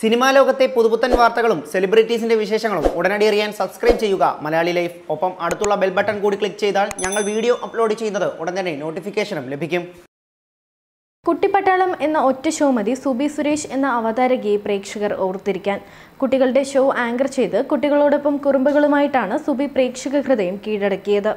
Cinema ലോകത്തെ പുതുപുത്തൻ വാർത്തകളും സെലിബ്രിറ്റീസിന്റെ വിശേഷങ്ങളും ഉടനടി അറിയാൻ സബ്സ്ക്രൈബ് ചെയ്യുക. മലയാളി ലൈഫ്. ഒപ്പം അടുത്തുള്ള ബെൽ ബട്ടൺ കൂടി ക്ലിക്ക് ചെയ്താൽ ഞങ്ങൾ വീഡിയോ അപ്ലോഡ് ചെയ്യുന്നത് ഉടൻ തന്നെ നോട്ടിഫിക്കേഷനും ലഭിക്കും. കുട്ടിപ്പട്ടാളം എന്ന ഒറ്റ ഷോ മതി സുബി സുരേഷ് എന്ന അവതാരകയെ പ്രേക്ഷകർ ഓർത്തിരിക്കാൻ. കുട്ടികളുടെ ഷോ ആങ്കർ ചെയ്ത് കുട്ടികളോടൊപ്പം കുറുമ്പുകളുമായിട്ടാണ് സുബി പ്രേക്ഷക ഹൃദയം കീഴടക്കിയത്.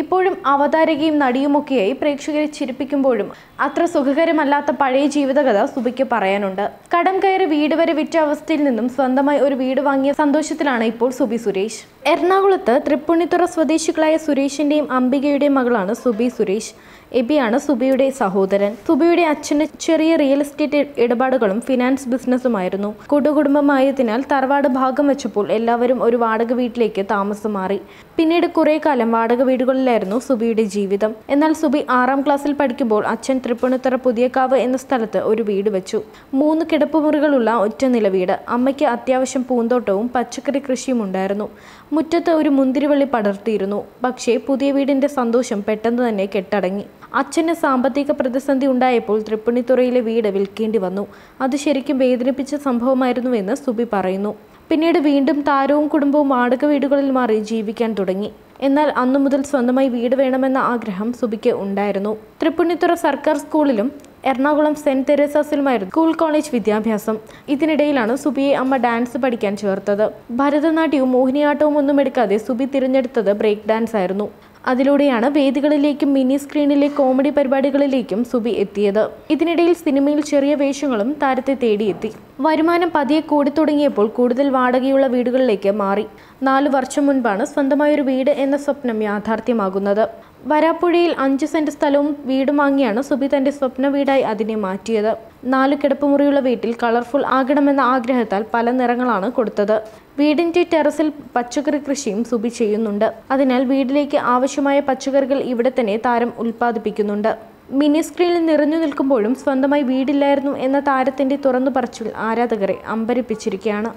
ഇപ്പോഴും അവതാരകയും നടിയുമൊക്കെയായി പ്രേക്ഷകരെ ചിരിപ്പിക്കുമ്പോഴും അത്ര സുഖകരമല്ലാത്ത പഴയ ജീവിതകഥ സുബിക്ക് പറയാനുണ്ട്. കടം കയറി വീട് വരെ വിറ്റ അവസ്ഥയിൽ നിന്നും സ്വന്തമായി ഒരു വീട് വാങ്ങിയ സന്തോഷത്തിലാണ് ഇപ്പോൾ സുബി സുരേഷ്. എറണാകുളത്ത് തൃപ്പുണിത്തുറ സ്വദേശികളായ സുരേഷിന്റെയും അംബികയുടെയും മകളാണ് സുബി സുരേഷ്. എബിയാണ് സുബിയുടെ സഹോദരൻ. സുബിയുടെ അച്ഛന് ചെറിയ റിയൽ എസ്റ്റേറ്റ് ഇടപാടുകളും ഫിനാൻസ് ബിസിനസ്സുമായിരുന്നു കുടുകുടുംബമായതിനാൽ തറവാട് ഭാഗം വെച്ചപ്പോൾ എല്ലാവരും ഒരു വാടക വീട്ടിലേക്ക് താമസം മാറി. പിന്നീട് കുറെ കാലം വാടക വീടുകളിലായിരുന്നു സുബിയുടെ ജീവിതം. എന്നാൽ സുബി ആറാം ക്ലാസ്സിൽ പഠിക്കുമ്പോൾ അച്ഛൻ തൃപ്പൂണിത്തറ പുതിയക്കാവ് എന്ന സ്ഥലത്ത് ഒരു വീട് വെച്ചു. മൂന്ന് കിടപ്പുമുറികളുള്ള ഒറ്റ നില വീട്. അമ്മയ്ക്ക് അത്യാവശ്യം പൂന്തോട്ടവും പച്ചക്കറി കൃഷിയും ഉണ്ടായിരുന്നു. മുറ്റത്ത് ഒരു മുന്തിരിവള്ളി പടർത്തിയിരുന്നു. പക്ഷേ പുതിയ വീടിന്റെ സന്തോഷം പെട്ടെന്ന് തന്നെ കെട്ടടങ്ങി. അച്ഛന് സാമ്പത്തിക പ്രതിസന്ധി ഉണ്ടായപ്പോൾ തൃപ്പുണിത്തുറയിലെ വീട് വിൽക്കേണ്ടി വന്നു. അത് ശരിക്കും വേദനിപ്പിച്ച സംഭവമായിരുന്നുവെന്ന് സുബി പറയുന്നു. പിന്നീട് വീണ്ടും താരവും കുടുംബവും വാടക വീടുകളിൽ മാറി ജീവിക്കാൻ തുടങ്ങി. എന്നാൽ അന്നു മുതൽ സ്വന്തമായി വീട് വേണമെന്ന ആഗ്രഹം സുബിക്ക് ഉണ്ടായിരുന്നു. തൃപ്പുണിത്തുറ സർക്കാർ സ്കൂളിലും എറണാകുളം സെന്റ് തെരേസാസിലുമായിരുന്നു സ്കൂൾ കോളേജ് വിദ്യാഭ്യാസം. ഇതിനിടയിലാണ് സുബിയെ അമ്മ ഡാൻസ് പഠിക്കാൻ ചേർത്തത്. ഭരതനാട്യവും മോഹിനിയാട്ടവും ഒന്നും എടുക്കാതെ സുബി തിരഞ്ഞെടുത്തത് ബ്രേക്ക് ഡാൻസ് ആയിരുന്നു അതിലൂടെയാണ് വേദികളിലേക്കും മിനി സ്ക്രീനിലെ കോമഡി പരിപാടികളിലേക്കും സുബി എത്തിയത്. ഇതിനിടയിൽ സിനിമയിൽ ചെറിയ വേഷങ്ങളും താരത്തെ തേടിയെത്തി. വരുമാനം പതിയെ കൂടി തുടങ്ങിയപ്പോൾ കൂടുതൽ വാടകയുള്ള വീടുകളിലേക്ക് മാറി. നാലു വർഷം മുൻപാണ് സ്വന്തമായൊരു വീട് എന്ന സ്വപ്നം യാഥാർത്ഥ്യമാകുന്നത്. വരാപ്പുഴയിൽ അഞ്ച് സെന്റ് സ്ഥലവും വീടും വാങ്ങിയാണ് സുബി തന്റെ സ്വപ്ന വീടായി അതിനെ മാറ്റിയത്. നാല് കിടപ്പുമുറിയുള്ള വീട്ടിൽ കളർഫുൾ ആകണമെന്ന ആഗ്രഹത്താൽ പല നിറങ്ങളാണ് കൊടുത്തത്. വീടിന്റെ ടെറസിൽ പച്ചക്കറി കൃഷിയും സുബി ചെയ്യുന്നുണ്ട്. അതിനാൽ വീട്ടിലേക്ക് ആവശ്യമായ പച്ചക്കറികൾ ഇവിടെ തന്നെ താരം ഉൽപ്പാദിപ്പിക്കുന്നുണ്ട്. മിനി സ്ക്രീനിൽ നിറഞ്ഞു നിൽക്കുമ്പോഴും സ്വന്തമായി വീടില്ലായിരുന്നു എന്ന താരത്തിന്റെ തുറന്നു പറച്ചിൽ ആരാധകരെ അമ്പരിപ്പിച്ചിരിക്കുകയാണ്.